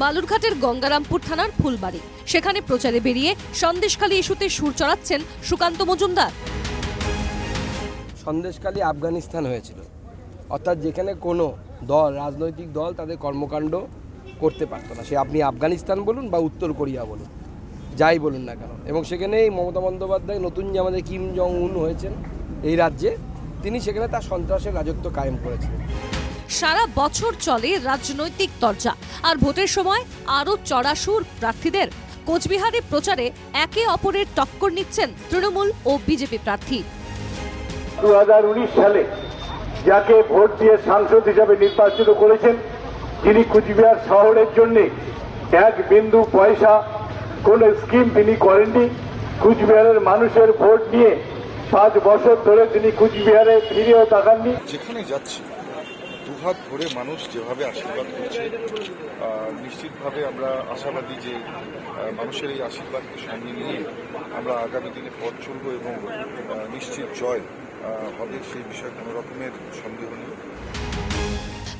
বালুরঘাটের গঙ্গারামপুর থানার ফুলবাড়ি। সেখানে প্রচারে বেরিয়ে সন্দেশখালী ইস্যুতে সুর চড়াচ্ছেন সুকান্ত মজুমদার। সন্দেশখালী আফগানিস্তান হয়েছিল। অর্থাৎ যেখানে কোনো দল, রাজনৈতিক দল তাদের কর্মকাণ্ড করতে পারতো না। সে আপনি আফগানিস্তান বলুন বা উত্তর কোরিয়া বলুন, যাই বলুন না কেন। এবং সেখানেই মমতা বন্দ্যোপাধ্যায় নতুন যে আমাদের কিম জং উন হয়েছেন এই রাজ্যে, তিনি সেখানে তার সন্ত্রাসের রাজত্ব কায়েম করেছিলেন। সারা বছর চলে রাজনৈতিক তরজা আর ভোটের সময় আরও চড়া সুর প্রার্থীদের। কোচবিহারে প্রচারে একে অপরের টক্কর নিচ্ছেন তৃণমূল ও বিজেপি প্রার্থী। দু হাজার উনিশ সালে যাকে ভোট দিয়ে সাংসদ হিসাবে নির্বাচিত করেছেন যিনি কুচবিহার শহরের জন্য এক বিন্দু পয়সা কোন স্কিম তিনি করেননি কুচবিহারের মানুষের ভোট নিয়ে পাঁচ বছর ধরে তিনি কুচবিহারে ফিরেও তাকাননি। যেখানে যাচ্ছি দুহাত ভরে মানুষ যেভাবে আশীর্বাদ করছে আহ, নিশ্চিতভাবে আমরা আশাবাদী যে মানুষের এই আশীর্বাদকে সঙ্গে নিয়ে আমরা আগামী দিনে পথ চলব এবং নিশ্চিত জয় হবে সেই বিষয়ে কোনো রকমের সন্দেহ নেই।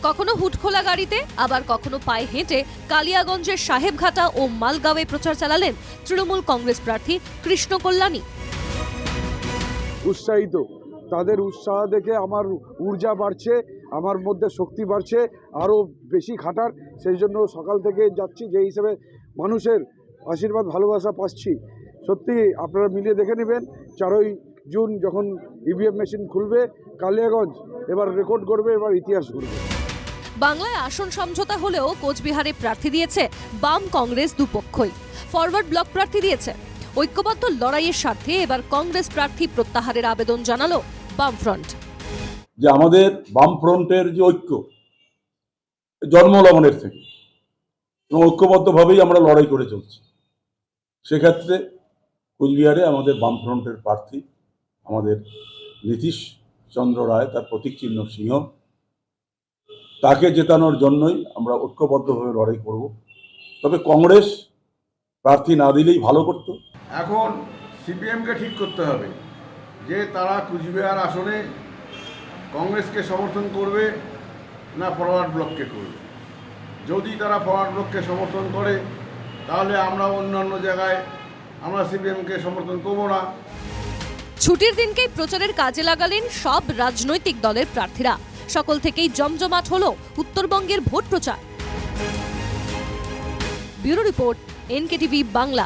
কখনো হুটখোলা গাড়িতে আবার কখনো পায়ে হেঁটে কালিয়াগঞ্জের সাহেবঘাটা ও মালগাঁওয়ে প্রচার চালালেন তৃণমূল কংগ্রেস প্রার্থী কৃষ্ণ কল্যাণী। উৎসাহিত। তাদের উৎসাহ দেখে আমার ঊর্জা বাড়ছে। আমার মধ্যে শক্তি বাড়ছে, আরও বেশি খাটার। সেই জন্য সকাল থেকে যাচ্ছি যে হিসেবে মানুষের আশীর্বাদ, ভালোবাসা পাচ্ছি। সত্যি আপনারা মিলিয়ে দেখে নেবেন, চারই জুন যখন ইভিএম মেশিন খুলবে, কালিয়াগঞ্জ এবার রেকর্ড করবে এবার ইতিহাস করবে বাংলায় আসন সমঝোতা হলেও কোচবিহারে প্রার্থী দিয়েছে বাম কংগ্রেস দুপক্ষই। ফরওয়ার্ড ব্লক প্রার্থী দিয়েছে। ঐক্যবদ্ধ লড়াইয়ের স্বার্থে এবার কংগ্রেস প্রার্থী প্রত্যাহারের আবেদন জানালো বামফ্রন্ট। যে আমাদের বামফ্রন্টের যে ঐক্য, জন্মলগ্নের থেকে, এবং ঐক্যবদ্ধভাবেই আমরা লড়াই করে চলছি। সেক্ষেত্রে কুচবিহারে আমাদের বামফ্রন্টের প্রার্থী আমাদের নীতিশ চন্দ্র রায়, তার প্রতীক চিহ্ন সিংহ, তাকে জেতানোর জন্যই আমরা ঐক্যবদ্ধভাবে লড়াই করব। তবে কংগ্রেস প্রার্থী না দিলেই ভালো করতো। এখন সিপিএমকে ঠিক করতে হবে যে তারা কুচবিহার আসনে কংগ্রেসকে সমর্থন করবে না ফরওয়ার্ড ব্লককে করবে? যদি তারা ফরওয়ার্ড ব্লককে সমর্থন করে, তাহলে আমরা অন্যান্য জায়গায় আমরা সিপিএমকে সমর্থন করব না। ছুটির দিনকেই প্রচারের কাজে লাগালেন সব রাজনৈতিক দলের প্রার্থীরা। সকল থেকেই জমজমাট হল উত্তরবঙ্গের ভোট প্রচার। Bureau report, NKTV Bangla.